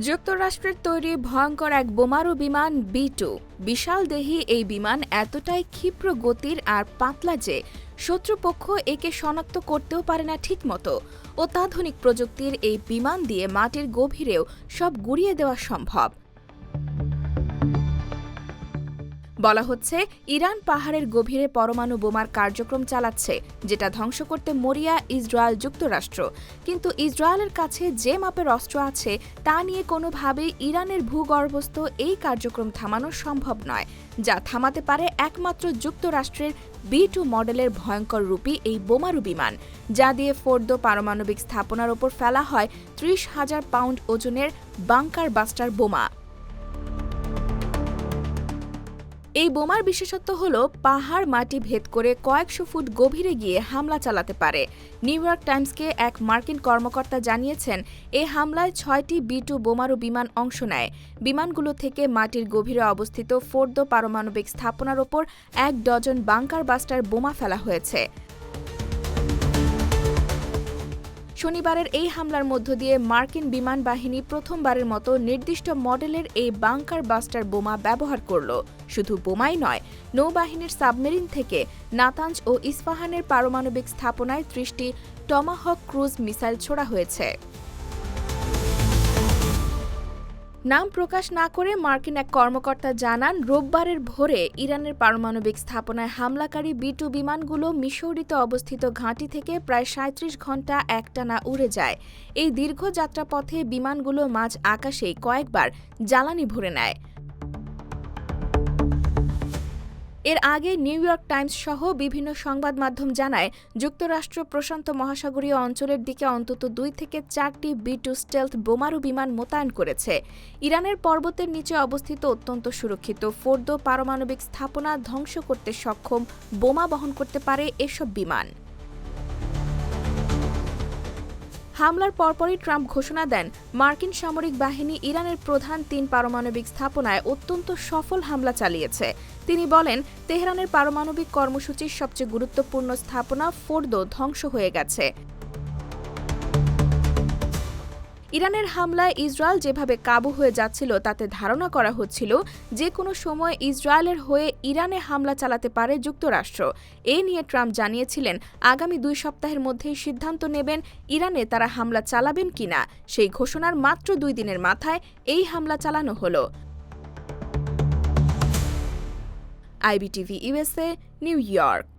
যুক্তরাষ্ট্রের তৈরি ভয়ঙ্কর এক বোমারু বিমান বি টু। বিশাল দেহি এই বিমান এতটাই ক্ষিপ্র গতির আর পাতলা যে শত্রুপক্ষ একে শনাক্ত করতেও পারে না ঠিকমতো। অত্যাধুনিক প্রযুক্তির এই বিমান দিয়ে মাটির গভীরেও সব গুড়িয়ে দেওয়া সম্ভব। বলা হচ্ছে, ইরান পাহাড়ের গভীরে পরমাণু বোমার কার্যক্রম চালাচ্ছে, যেটা ধ্বংস করতে মরিয়া, ইসরায়েল যুক্তরাষ্ট্র। কিন্তু ইসরায়েলের কাছে যে মাপের অস্ত্র আছে, তা নিয়ে কোনোভাবেই ইরানের ভূগর্ভস্থ এই কার্যক্রম থামানো সম্ভব নয়, যা থামাতে পারে একমাত্র যুক্তরাষ্ট্রের বি টু মডেলের ভয়ঙ্কর রূপী এই বোমারু বিমান, যা দিয়ে ফোর্দো পারমাণবিক স্থাপনার ওপর ফেলা হয় ত্রিশ হাজার পাউন্ড ওজনের বাংকার বাস্টার বোমা। এই বোমার বিশেষত্ব হল পাহাড় মাটি ভেদ করে কয়েকশো ফুট গভীরে গিয়ে হামলা চালাতে পারে। নিউ ইয়র্ক টাইমসকে এক মার্কিন কর্মকর্তা জানিয়েছেন, এ হামলায় ছয়টি বি টু বোমারু বিমান অংশ নেয়। বিমানগুলো থেকে মাটির গভীরে অবস্থিত ফোর্দো পারমাণবিক স্থাপনার ওপর এক ডজন বাংকার বাস্টার বোমা ফেলা হয়েছে। শনিবারের এই হামলার মধ্য দিয়ে মার্কিন বিমান বাহিনী প্রথমবারের মতো নির্দিষ্ট মডেলের এই বাংকার বাস্টার বোমা ব্যবহার করল। শুধু বোমাই নয়, নৌবাহিনীর সাবমেরিন থেকে নাতাঞ্জ ও ইস্পাহানের পারমাণবিক স্থাপনায় ত্রিশটি টমাহক ক্রুজ মিসাইল ছোড়া হয়েছে। নাম প্রকাশ না করে মার্কিন এক কর্মকর্তা জানান, রোববারের ভোরে ইরানের পারমাণবিক স্থাপনায় হামলাকারী বিটু বিমানগুলো মিশৌরিতে অবস্থিত ঘাঁটি থেকে প্রায় সাঁত্রিশ ঘণ্টা একটানা উড়ে যায়। এই দীর্ঘ যাত্রাপথে বিমানগুলো মাঝ আকাশে কয়েকবার জ্বালানি ভরে নেয়। এর আগে নিউ ইয়র্ক টাইমস সহ বিভিন্ন সংবাদ মাধ্যম জানায়, যুক্তরাষ্ট্র প্রশান্ত মহাসাগরীয় অঞ্চলের দিকে অন্তত দুই থেকে চারটি বি টু স্টেলথ বোমারু বিমান মোতায়েন করেছে। ইরানের পর্বতের নিচে অবস্থিত অত্যন্ত সুরক্ষিত ফোর্দো পারমাণবিক স্থাপনা ধ্বংস করতে সক্ষম, বোমা বহন করতে পারে এসব বিমান। হামলার পরপরই ট্রাম্প ঘোষণা দেন, মার্কিন সামরিক বাহিনী ইরানের প্রধান তিন পারমাণবিক স্থাপনায় অত্যন্ত সফল হামলা চালিয়েছে। তিনি বলেন, তেহরানের পারমাণবিক কর্মসূচির সবচেয়ে গুরুত্বপূর্ণ স্থাপনা ফোর্দো ধ্বংস হয়ে গেছে। ইরানের হামলায় ইসরায়েল যেভাবে কাবু হয়ে যাচ্ছিল, তাতে ধারণা করা হচ্ছিল যে কোনো সময় ইসরায়েলের হয়ে ইরানে হামলা চালাতে পারে যুক্তরাষ্ট্র। এ নিয়ে ট্রাম্প জানিয়েছিলেন, আগামী দুই সপ্তাহের মধ্যেই সিদ্ধান্ত নেবেন ইরানে তারা হামলা চালাবেন কিনা সেই ঘোষণার মাত্র দুই দিনের মাথায় এই হামলা চালানো হলো। IBTV USA New York.